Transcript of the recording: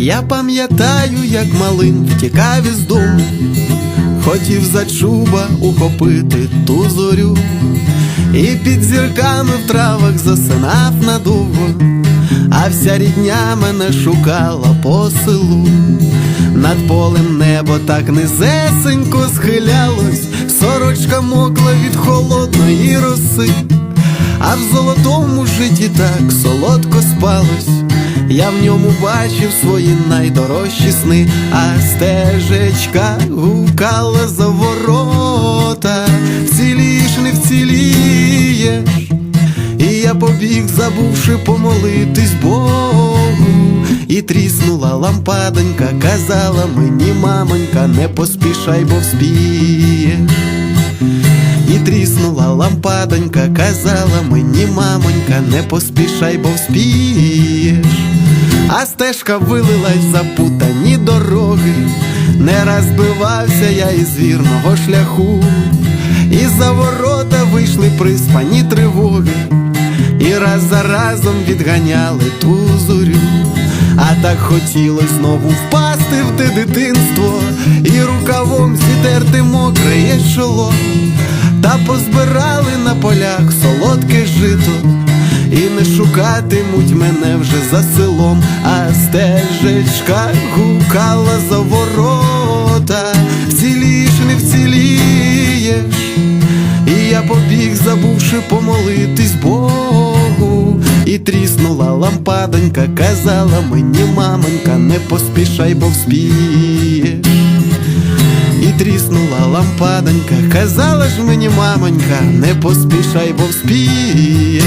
Я пам'ятаю, як малим втікав із дому, хотів за чуба ухопити ту зорю, і під зірками в травах засинав надовго, а вся рідня мене шукала по селу. Над полем небо так низесенько схилялось, сорочка мокла від холодної роси, а в золотому житті так солодко спалось. Я в ньому бачив свої найдорожчі сни, а стежечка гукала за ворота, вціліш не вцілієш, і я побіг, забувши помолитись Богу, і тріснула лампадонька, казала мені, мамонька, не поспішай, бо вспієш. І тріснула лампадонька, казала мені, мамонька, не поспішай, бо вспієш. А стежка вилилась в запутані дороги, не раз збивався я із вірного шляху, і за ворота вийшли приспані тривоги, і раз за разом відганяли ту зорю. А так хотілось знову впасти в те дитинство, і рукавом зітерти мокре чоло, та позбирали на полях солодке жито, і не шукатимуть мене вже за селом, стежечка гукала за ворота, вціліш не вцілієш. І я побіг, забувши помолитись Богу, і тріснула лампадонька, казала мені, мамонька, не поспішай, бо вспієш. І тріснула лампадонька, казала ж мені, мамонька, не поспішай, бо вспієш.